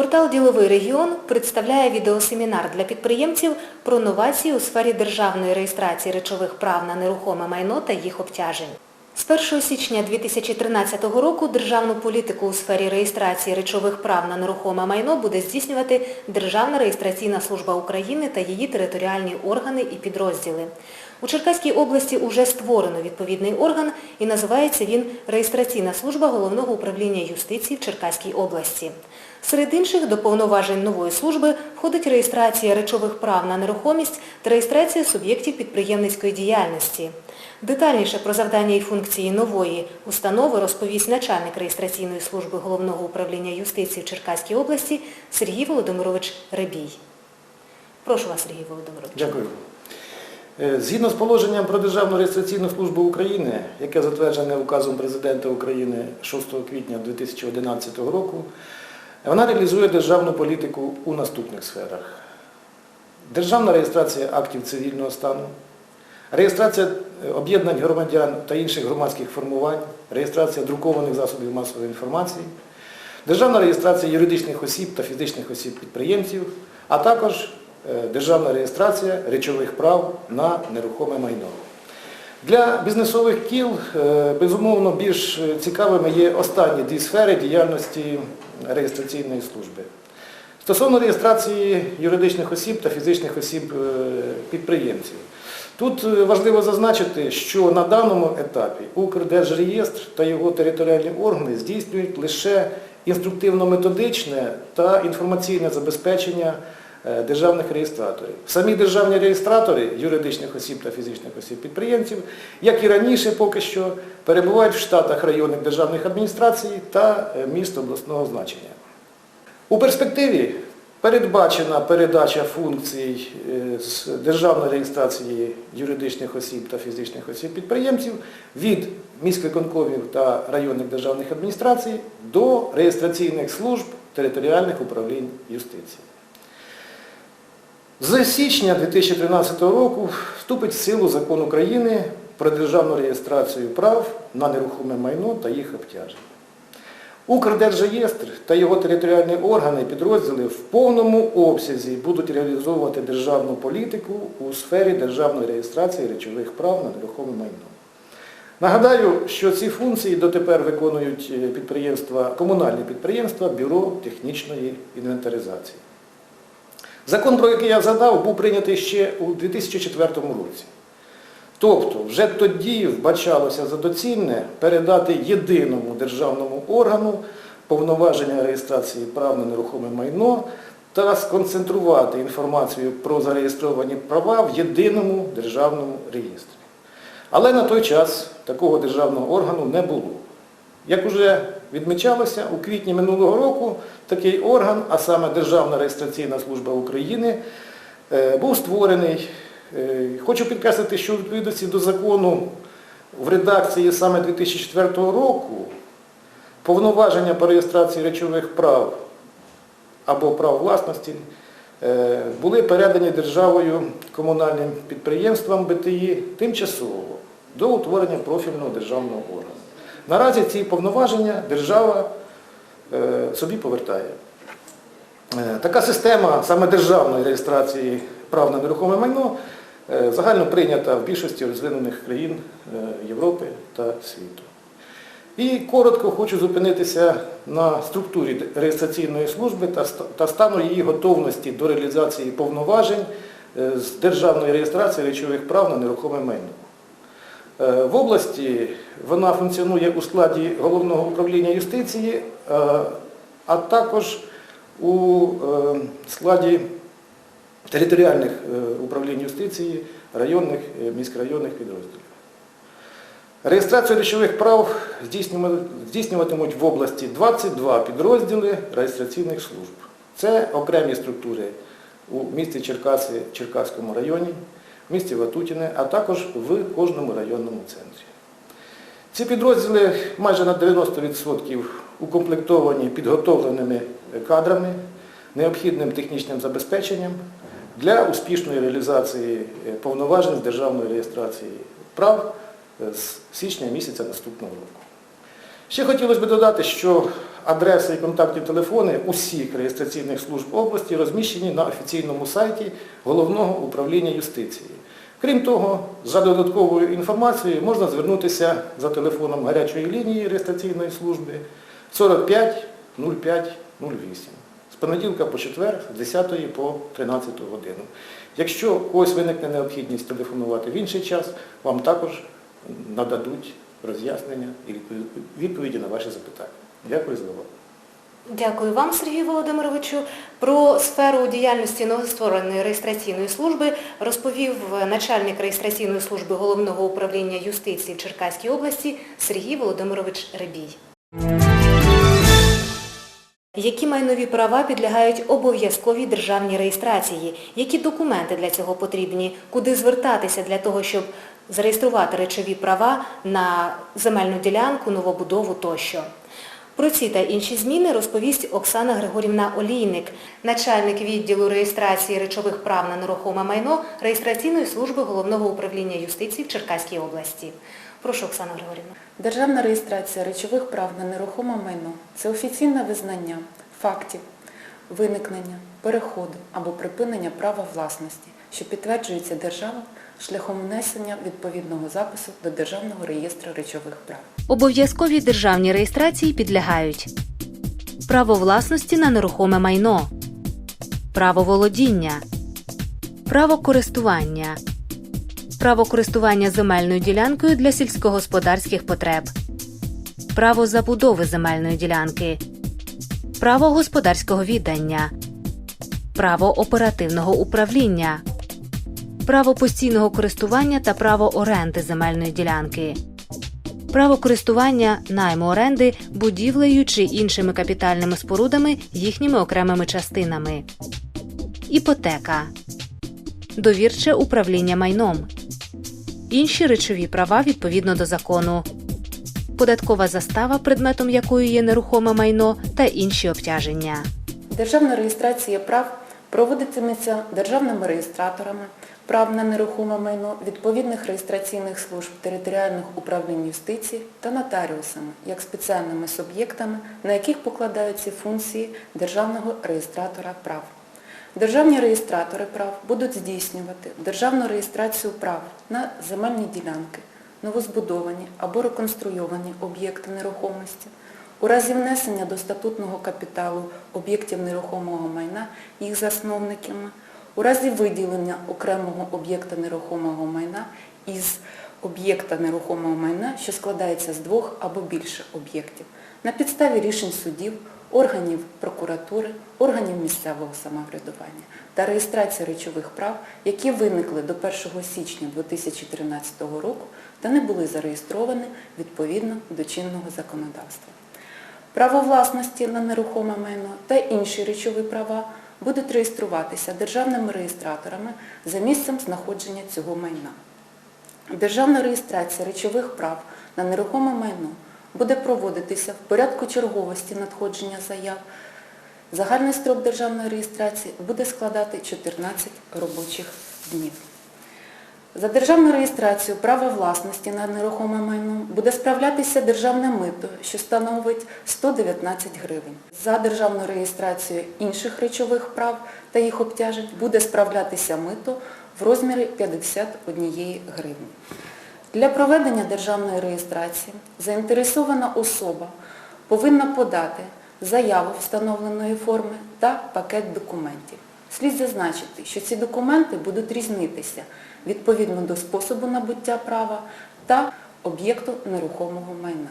Портал Діловий регіон представляє відеосемінар для підприємців про новації у сфері державної реєстрації речових прав на нерухоме майно та їх обтяжень. З 1 січня 2013 року державну політику у сфері реєстрації речових прав на нерухоме майно буде здійснювати Державна реєстраційна служба України та її територіальні органи і підрозділи. У Черкаській області уже створено відповідний орган і називається він Реєстраційна служба Головного управління юстиції в Черкаській області. Серед інших до повноважень нової служби входить реєстрація речових прав на нерухомість та реєстрація суб'єктів підприємницької діяльності. Детальніше про завдання і функції нової установи розповість начальник реєстраційної служби Головного управління юстиції в Черкаській області Сергій Володимирович Ребій. Прошу вас, Сергій Володимирович. Дякую. Е, Згідно з положенням про Державну реєстраційну службу України, яке затверджене указом Президента України 6 квітня 2011 року, вона реалізує державну політику у наступних сферах. Державна реєстрація актів цивільного стану, реєстрація е, об'єднань громадян та інших громадських формувань, реєстрація друкованих засобів масової інформації, державна реєстрація юридичних осіб та фізичних осіб-підприємців, а також е, державна реєстрація речових прав на нерухоме майно. Для бізнесових кіл, е, безумовно, більш цікавими є останні дві сфери діяльності реєстраційної служби. Стосовно реєстрації юридичних осіб та фізичних осіб е, підприємців. Тут е, важливо зазначити, що на даному етапі Укрдержреєстр та його територіальні органи здійснюють лише інструктивно-методичне та інформаційне забезпечення е, державних реєстраторів. Самі державні реєстратори юридичних осіб та фізичних осіб підприємців, як і раніше поки що, перебувають в штатах районних державних адміністрацій та е, міст обласного значення. У перспективі передбачена передача функцій е, з державної реєстрації юридичних осіб та фізичних осіб підприємців від міськвиконкомів та районних державних адміністрацій до реєстраційних служб територіальних управлінь юстиції. З січня 2013 року вступить в силу закон України про державну реєстрацію прав на нерухоме майно та їх обтяжень. Укрдержреєстр та його територіальні органи підрозділи в повному обсязі будуть реалізовувати державну політику у сфері державної реєстрації речових прав на нерухоме майно. Нагадаю, що ці функції дотепер виконують е, підприємства, комунальні підприємства Бюро технічної інвентаризації. Закон, про який я згадав, був прийнятий ще у 2004 році. Тобто вже тоді вбачалося за доцільне передати єдиному державному органу повноваження реєстрації прав на нерухоме майно та сконцентрувати інформацію про зареєстровані права в єдиному державному реєстрі. Але на той час такого державного органу не було. Як вже відмічалося, у квітні минулого року такий орган, а саме Державна реєстраційна служба України, е, був створений. Е, Хочу підкреслити, що у відповідності до закону в редакції саме 2004 року повноваження по реєстрації речових прав або прав власності е, були передані державою комунальним підприємствам БТІ тимчасово до утворення профільного державного органу. Наразі ці повноваження держава е, собі повертає. Така система саме державної реєстрації прав на нерухоме майно загально прийнята в більшості розвинених країн е, Європи та світу. І коротко хочу зупинитися на структурі реєстраційної служби та стану її готовності до реалізації повноважень е, з державної реєстрації речових прав на нерухоме майно. Е, В області вона функціонує у складі Головного управління юстиції, е, а також у е, складі територіальних е, управлінь юстиції районних, е, міськрайонних підрозділів. Реєстрацію речових прав здійснюватимуть в області 22 підрозділи реєстраційних служб. Це окремі структури у місті Черкаси, Черкаському районі, в місті Ватутіне, а також в кожному районному центрі. Ці підрозділи майже на 90% укомплектовані підготовленими кадрами, необхідним технічним забезпеченням для успішної реалізації е, повноважень з державної реєстрації прав е, з січня місяця наступного року. Ще хотілося б додати, що адреси і контактні телефони усіх реєстраційних служб області розміщені на офіційному сайті Головного управління юстиції. Крім того, за додатковою інформацією можна звернутися за телефоном гарячої лінії реєстраційної служби 45 05 08 з понеділка по четвер з 10 по 13 годину. Якщо когось виникне необхідність телефонувати в інший час, вам також нададуть роз'яснення і відповіді на ваші запитання. Дякую за увагу. Дякую вам, Сергію Володимировичу. Про сферу діяльності новоствореної реєстраційної служби розповів начальник реєстраційної служби Головного управління юстиції в Черкаській області Сергій Володимирович Ребій. Які майнові права підлягають обов'язковій державній реєстрації? Які документи для цього потрібні? Куди звертатися для того, щоб зареєструвати речові права на земельну ділянку, новобудову тощо? Про ці та інші зміни розповість Оксана Григорівна Олійник, начальник відділу реєстрації речових прав на нерухоме майно реєстраційної служби Головного управління юстиції в Черкаській області. Прошу, Оксана Григорівна. Державна реєстрація речових прав на нерухоме майно це офіційне визнання фактів виникнення, переходу або припинення права власності, що підтверджується державою шляхом внесення відповідного запису до Державного реєстру речових прав. Обов'язковій державній реєстрації підлягають право власності на нерухоме майно, право володіння, право користування, право користування земельною ділянкою для сільськогосподарських потреб, право забудови земельної ділянки, право господарського віддання, право оперативного управління, право постійного користування та право оренди земельної ділянки. Право користування найму оренди будівлею чи іншими капітальними спорудами їхніми окремими частинами, іпотека, довірче управління майном, інші речові права відповідно до закону, податкова застава, предметом якої є нерухоме майно та інші обтяження. Державна реєстрація прав проводитиметься державними реєстраторами прав на нерухоме майно відповідних реєстраційних служб територіальних управлінь юстиції та нотаріусами як спеціальними суб'єктами, на яких покладаються функції державного реєстратора прав. Державні реєстратори прав будуть здійснювати державну реєстрацію прав на земельні ділянки, новозбудовані або реконструйовані об'єкти нерухомості, у разі внесення до статутного капіталу об'єктів нерухомого майна їх засновниками, у разі виділення окремого об'єкта нерухомого майна із об'єкта нерухомого майна, що складається з двох або більше об'єктів, на підставі рішень судів, органів прокуратури, органів місцевого самоврядування та реєстрації речових прав, які виникли до 1 січня 2013 року та не були зареєстровані відповідно до чинного законодавства. Право власності на нерухоме майно та інші речові права будуть реєструватися державними реєстраторами за місцем знаходження цього майна. Державна реєстрація речових прав на нерухоме майно буде проводитися в порядку черговості надходження заяв. Загальний строк державної реєстрації буде складати 14 робочих днів. За державну реєстрацію права власності на нерухоме майно буде справлятися державне мито, що становить 119 гривень. За державну реєстрацію інших речових прав та їх обтяжень буде справлятися мито в розмірі 51 гривні. Для проведення державної реєстрації заінтересована особа повинна подати заяву встановленої форми та пакет документів. Слід зазначити, що ці документи будуть різнитися відповідно до способу набуття права та об'єкту нерухомого майна.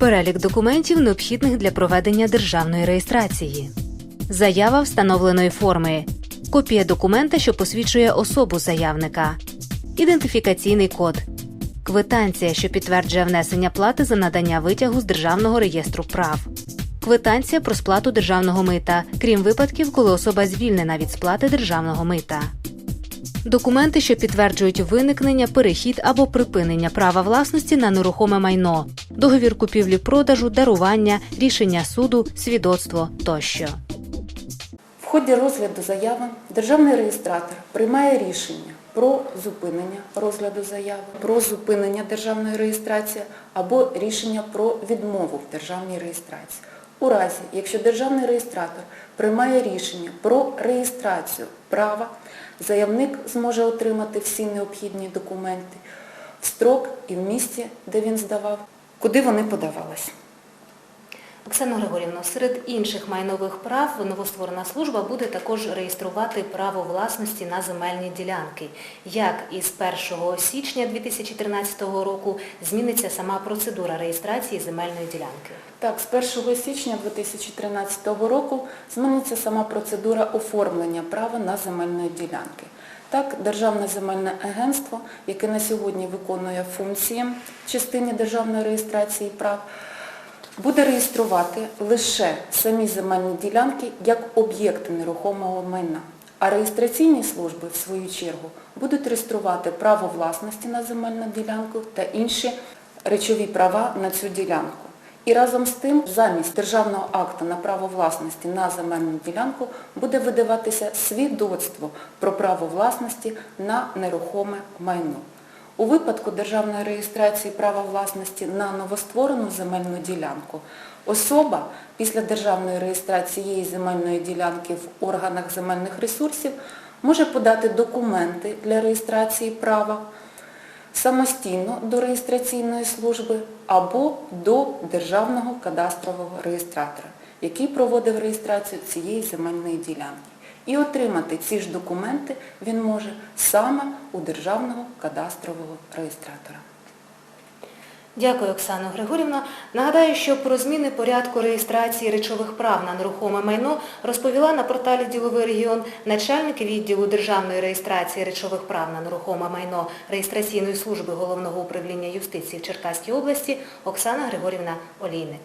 Перелік документів, необхідних для проведення державної реєстрації. Заява встановленої форми. Копія документа, що посвідчує особу заявника. Ідентифікаційний код. Квитанція, що підтверджує внесення плати за надання витягу з Державного реєстру прав. Квитанція про сплату державного мита, крім випадків, коли особа звільнена від сплати державного мита. Документи, що підтверджують виникнення, перехід або припинення права власності на нерухоме майно, договір купівлі-продажу, дарування, рішення суду, свідоцтво тощо. В ході розгляду заяви державний реєстратор приймає рішення про зупинення розгляду заяви, про зупинення державної реєстрації або рішення про відмову в державній реєстрації. У разі, якщо державний реєстратор приймає рішення про реєстрацію права, заявник зможе отримати всі необхідні документи в строк і в місці, де він здавав, куди вони подавались. Оксана Григорівна, серед інших майнових прав новостворена служба буде також реєструвати право власності на земельні ділянки. Як із 1 січня 2013 року зміниться сама процедура реєстрації земельної ділянки? Так, з 1 січня 2013 року зміниться сама процедура оформлення права на земельні ділянки. Так, Державне земельне агентство, яке на сьогодні виконує функції в частині державної реєстрації прав, буде реєструвати лише самі земельні ділянки як об'єкти нерухомого майна. А реєстраційні служби, в свою чергу, будуть реєструвати право власності на земельну ділянку та інші речові права на цю ділянку. І разом з тим, замість державного акту на право власності на земельну ділянку буде видаватися свідоцтво про право власності на нерухоме майно. У випадку державної реєстрації права власності на новостворену земельну ділянку особа після державної реєстрації цієї земельної ділянки в органах земельних ресурсів може подати документи для реєстрації права самостійно до реєстраційної служби або до Державного кадастрового реєстратора, який проводив реєстрацію цієї земельної ділянки. І отримати ці ж документи він може саме у Державного кадастрового реєстратора. Дякую, Оксано Григорівна. Нагадаю, що про зміни порядку реєстрації речових прав на нерухоме майно розповіла на порталі Діловий регіон начальник відділу державної реєстрації речових прав на нерухоме майно реєстраційної служби Головного управління юстиції в Черкаській області Оксана Григорівна Олійник.